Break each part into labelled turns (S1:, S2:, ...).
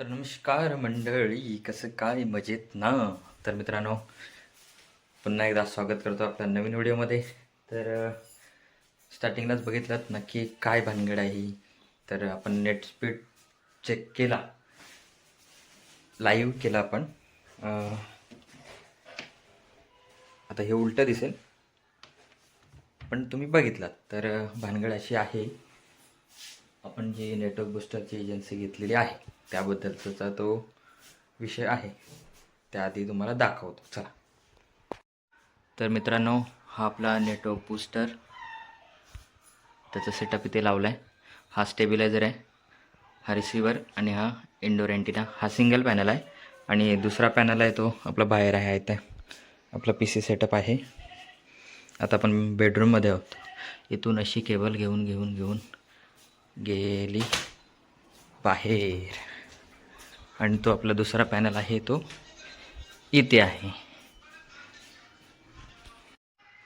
S1: तर नमस्कार मंडळी कसं काय मजेत ना? तर मित्रांनो पुन्हा एकदा स्वागत करतो आपल्या नवीन व्हिडिओमध्ये. तर स्टार्टिंगलाच बघितलं नक्की काय भानगड आहे. तर आपण नेट स्पीड चेक केला. लाईव्ह केला आपण. आता हे उलटं दिसेल. पण तुम्ही बघितलात. तर भानगड अशी आहे. आपण जी नेटवर्क बुस्टरची एजन्सी घेतलेली आहे. त्याबद्दलचा तो विषय आहे. त्याआधी तुम्हाला दाखवतो. चला. तर मित्रांनो हा आपला नेटवर्क बूस्टर त्याचा सेटअप इथे लावला आहे हा स्टेबिलायझर आहे. हा रिसिवर आणि हा इंडोर अँटिना हा सिंगल पॅनल आहे. आणि दुसरा पॅनल आहे तो आपला बाहेर आहे. इथे आपला पी सी सेटअप आहे. आता आपण बेडरूममध्ये आहोत. इथून अशी केबल घेऊन घेऊन घेऊन गेली बाहेर. आणि तो आपला दुसरा पॅनल आहे तो इथे आहे.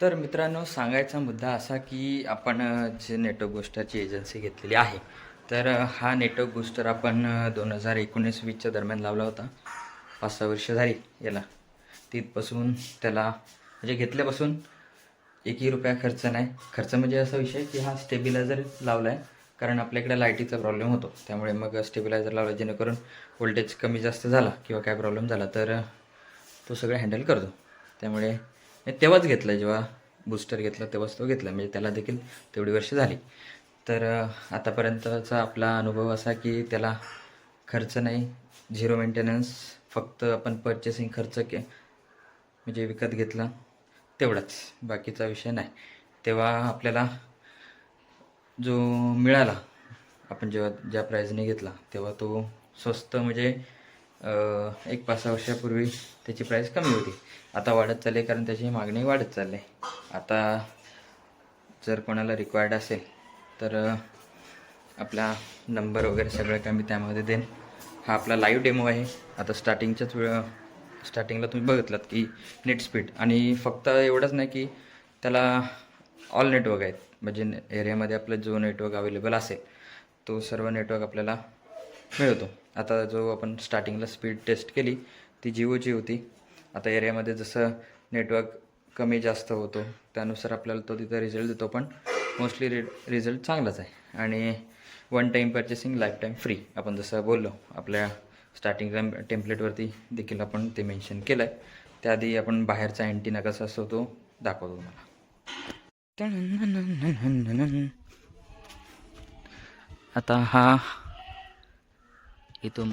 S1: तर मित्रांनो सांगायचा मुद्दा असा की आपण जे नेटवर्क गोष्टाची एजन्सी घेतलेली आहे तर हा नेटवर्क बूस्टर आपण दोन हजार एकोणीस वीसच्या दरम्यान लावला होता. पाच सहा वर्ष झाली याला. तिथपासून त्याला म्हणजे घेतल्यापासून एकही रुपया खर्च नाही. खर्च म्हणजे असा विषय की हा स्टेबिलायझर लावला आहे कारण आपल्याकडे लाईटीचा प्रॉब्लेम होतो. त्यामुळे मग स्टेबिलायझर लावला जेणेकरून व्होल्टेज कमी जास्त झाला किंवा काय प्रॉब्लेम झाला तर तो सगळं हँडल करतो. त्यामुळे मी तेव्हाच घेतलं जेव्हा बूस्टर घेतला तेव्हाच तो घेतला. म्हणजे त्याला देखील तेवढी वर्ष झाली. तर आतापर्यंतचा आपला अनुभव असा की त्याला खर्च नाही झिरो मेंटेनन्स फक्त आपण पर्चेसिंग खर्च के म्हणजे विकत घेतला तेवढाच. बाकीचा विषय नाही. तेव्हा आपल्याला जो मिळाला आपण जेव्हा ज्या प्राईजने घेतला तेव्हा तो स्वस्त म्हणजे एक पाच सहा वर्षापूर्वी त्याची प्राईस कमी होती. आता वाढत चालली आहे कारण त्याची मागणी वाढत चालली. आहे आता जर कोणाला रिक्वायर्ड असेल तर आपला नंबर वगैरे सगळं काय मी त्यामध्ये देईन. हा आपला लाईव्ह डेमो आहे. आता स्टार्टिंगच्याच वेळ स्टार्टिंगला तुम्ही बघितलात की नेट स्पीड आणि फक्त एवढंच नाही की त्याला ऑल नेटवर्क आहेत. म्हणजे एरियामध्ये आपलं जो नेटवर्क अवेलेबल असेल तो सर्व नेटवर्क आपल्याला मिळतो. आता जो आपण स्टार्टिंगला स्पीड टेस्ट केली ती जिओची होती. आता एरियामध्ये जसं नेटवर्क कमी जास्त होतो त्यानुसार आपल्याला तो तिथं रिझल्ट देतो पण मोस्टली रि रिझल्ट चांगलाच आहे. आणि one time purchasing life time free आपण जसं बोललो आपल्या स्टार्टिंग टेम्पलेटवरती देखील आपण ते मेन्शन केलं आहे त्याआधी आपण बाहेरचा अँटीना कसा असतो तो दाखवतो तुम्हाला. आता हा इथून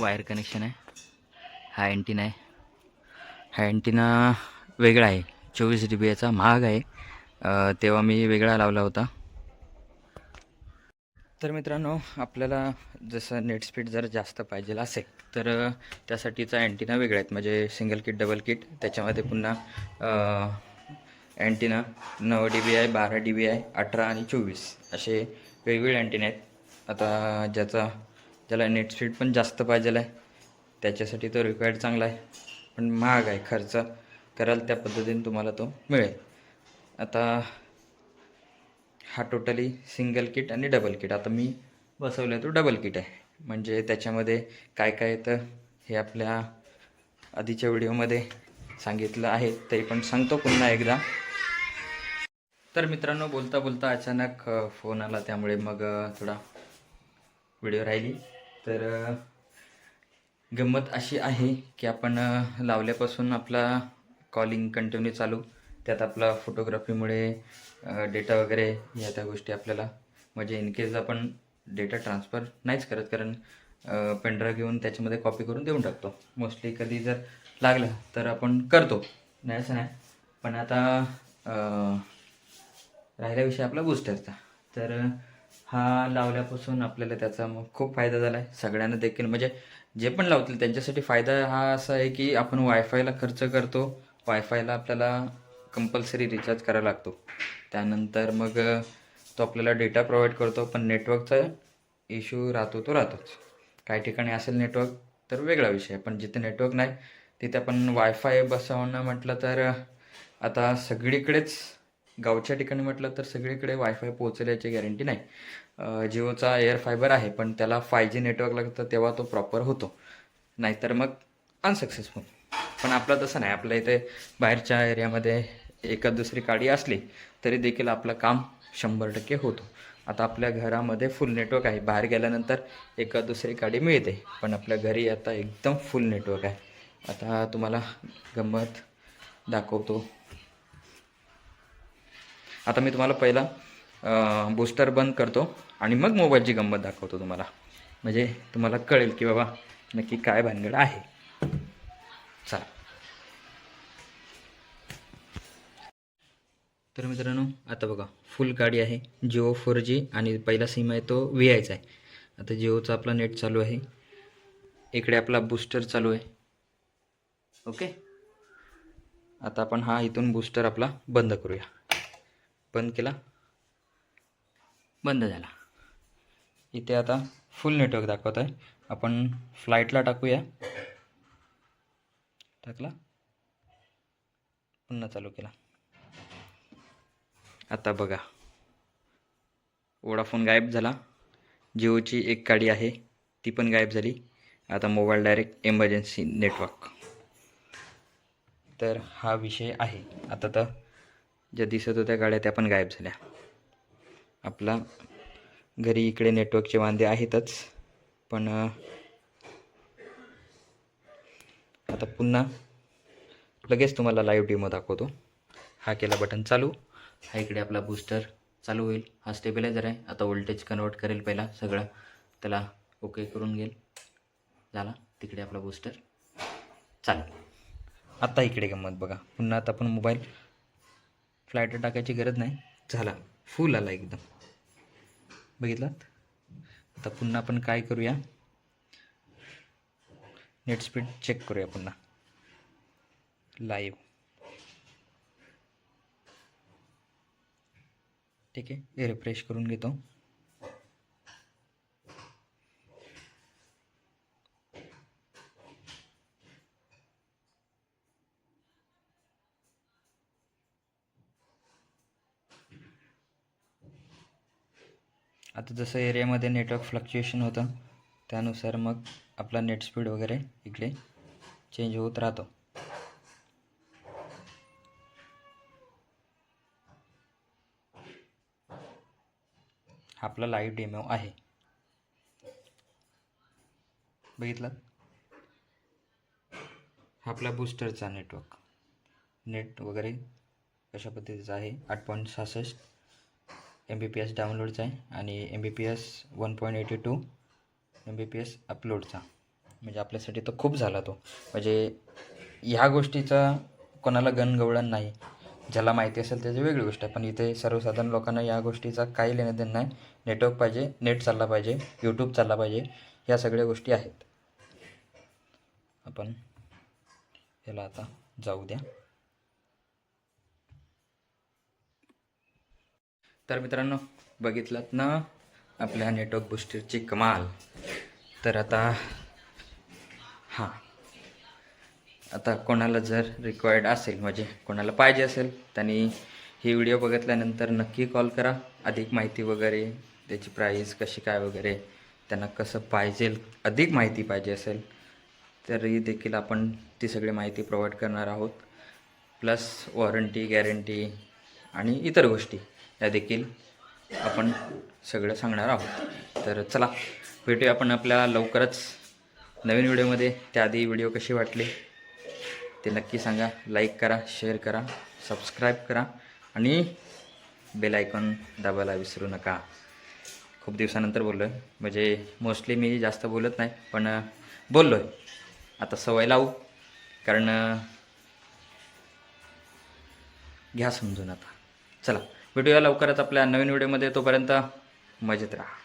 S1: वायर कनेक्शन आहे. हा अँटिना आहे. हा अँटिना वेगळा आहे. चोवीस डी बी याचा महाग आहे. तेव्हा मी वेगळा लावला होता. तर मित्रांनो आपल्याला जसं नेट स्पीड जर जास्त पाहिजे असेल तर त्यासाठीचा अँटिना वेगळा आहेत म्हणजे सिंगल किट डबल किट त्याच्यामध्ये पुन्हा अँटिना नऊ डी बी आहे बारा डी बी आहे अठरा आणि चोवीस असे वेगवेगळे अँटिना आहेत. आता ज्याचा ज्याला नेट स्पीड पण जास्त पाहिजे आहे त्याच्यासाठी तो रिक्वायर्ड चांगला आहे. पण महाग आहे खर्च कराल त्या पद्धतीने तुम्हाला तो मिळेल. आता हा टोटली सिंगल किट आणि डबल किट आता मी बसवलं आहे तो डबल किट आहे. म्हणजे त्याच्यामध्ये काय काय येतं हे आपल्या आधीच्या व्हिडिओमध्ये सांगितलं आहे तरी पण सांगतो पुन्हा एकदा. तर मित्रांनो बोलता बोलता अचानक फोन आला त्यामुळे मग थोडा व्हिडिओ राहिली. तर गंमत अशी आहे की आपण लावल्यापासून आपला कॉलिंग कंटिन्यू चालू. त्यात आपला फोटोग्राफीमुळे डेटा वगैरे या त्या गोष्टी आपल्याला म्हणजे इनकेस आपण डेटा ट्रान्सफर नाहीच करत कारण पेनड्राईव्ह घेऊन त्याच्यामध्ये कॉपी करून देऊन टाकतो. मोस्टली कधी जर लागलं तर आपण करतो. नाही असं नाही. पण आता राहिला विषय आपला बूस्टरचा तर हा लावल्यापासून आपल्याला त्याचा मग खूप फायदा झाला आहे सगळ्यांना देखील. म्हणजे जे पण लावतील त्यांच्यासाठी फायदा हा असा आहे की आपण वायफायला खर्च करतो. वायफायला आपल्याला कंपल्सरी रिचार्ज करायला लागतो. त्यानंतर मग तो आपल्याला डेटा प्रोव्हाइड करतो. पण नेटवर्कचा इश्यू राहतो तो राहतोच. काही ठिकाणी असेल नेटवर्क तर वेगळा विषय पण जिथे नेटवर्क नाही तिथे आपण वायफाय बसवणं म्हटलं तर आता सगळीकडेच गावच्या ठिकाणी म्हटलं तर सगळीकडे वायफाय पोहोचेल याची गॅरंटी नाही जिओचा एअर फायबर आहे पण त्याला फाय जी नेटवर्क लागतं तेव्हा तो प्रॉपर होतो. नाहीतर मग अनसक्सेसफुल पण आपलं तसं नाही. आपल्या इथे बाहेरच्या एरियामध्ये एखाद दुसरी गाडी असली तरी देखील आपलं काम शंभर टक्के होतो. आता आपल्या घरामध्ये फुल नेटवर्क आहे. बाहेर गेल्यानंतर एका दुसरी गाडी मिळते. पण आपल्या घरी आता एकदम फुल नेटवर्क आहे. आता तुम्हाला गंमत दाखवतो. आता मी तुम्हाला पहिला बूस्टर बंद करतो आणि मग मोबाईलची गंमत दाखवतो तुम्हाला. म्हणजे तुम्हाला कळेल की बाबा नक्की काय भानगड आहे. चला. तर मित्रांनो आता बघा फुल गाडी आहे. जिओ फोर जी आणि पहिला सिम आहे तो व्ही आयचा आहे. आता जिओचा आपला नेट चालू आहे. इकडे आपला बूस्टर चालू आहे. ओके? आता आपण हा इथून बूस्टर आपला बंद करूया. बंद केला? बंद झाला. इथे आता फुल नेटवर्क दाखवत आहे. आपण फ्लाईटला टाकूया. टाकला? पुन्हा चालू केला. आता बघा. वोडाफोन गायब झाला. जिओची एक गाडी आहे. ती पण गायब झाली. आता मोबाईल डायरेक्ट एमर्जन्सी नेटवर्क तर हा विषय आहे. आता तर ज्या दिसत होत्या गाड्या त्या पण गायब झाल्या. आपला घरी इकडे नेटवर्कचे वांदे आहेतच. पण आता पुन्हा लगेच तुम्हाला लाईव्ह डेमो दाखवतो. हा केला बटन चालू. हा इकडे आपला बूस्टर चालू होईल. हा स्टेबिलायझर आहे. आता वोल्टेज कन्वर्ट करेल पहिला सगळं. त्याला ओके करून घेईल. झाला. तिकडे आपला बूस्टर चालू आता इकडे गंमत बघा. पुन्हा आता आपण मोबाईल फ्लाईटवर टाकायची गरज नाही. झाला. फुल आला एकदम. बघितलात? आता पुन्हा आपण काय करूया? नेट स्पीड चेक करूया पुन्हा. लाईव्ह ठीक आहे? रिफ्रेश करून घेतो. आता जसं एरियामध्ये नेटवर्क फ्लक्च्युएशन होतं त्यानुसार मग आपला नेट स्पीड वगैरे इकडे चेंज होत राहतो. आपला लाईव्ह डेमो आहे. बघितलं? आपला बूस्टरचा नेटवर्क नेट वगैरे कशा पद्धतीचा आहे? आठ पॉईंट सहासष्ट. एम बी पी एस डाउनलोडचा आहे आणि M B P S one point eighty two M B P S अपलोडचा म्हणजे आपल्यासाठी तो खूप झाला तो. म्हणजे ह्या गोष्टीचा कोणाला गणगवळण नाही. ज्याला माहिती असेल त्याची वेगळी गोष्ट आहे. पण इथे सर्वसाधारण लोकांना या गोष्टीचा काही लेणं देणं नाही. नेटवर्क पाहिजे नेट चालला पाहिजे यूट्यूब चालला पाहिजे ह्या सगळ्या गोष्टी आहेत. आपण याला आता जाऊ द्या. तर मित्रांनो बघितलात ना आपल्या नेटवर्क बुस्टरची कमाल. तर आता हां. आता कोणाला जर रिक्वायर्ड असेल म्हणजे कोणाला पाहिजे असेल त्यांनी ही व्हिडिओ बघितल्यानंतर नक्की कॉल करा. अधिक माहिती वगैरे त्याची प्राईस कशी काय वगैरे त्यांना कसं पाहिजे अधिक माहिती पाहिजे असेल तरी देखील आपण ती सगळी माहिती प्रोव्हाइड करणार आहोत. प्लस वॉरंटी गॅरंटी आणि इतर गोष्टी. या देखील आपण सगळं सांगणार आहोत. तर चला भेटूया आपण आपल्या लवकरच नवीन व्हिडिओमध्ये. त्याआधी व्हिडिओ कशी वाटली ते नक्की सांगा. लाईक करा शेअर करा सबस्क्राईब करा आणि बेल आयकॉन दाबायला विसरू नका. खूप दिवसानंतर बोललो आहे म्हणजे मोस्टली मी जास्त बोलत नाही पण बोललो आहे आता सवय लावू कारण घ्या समजून आता. चला. भेटूया लवकरच आपल्या नवीन व्हिडिओमध्ये. तोपर्यंत मजेत राहा.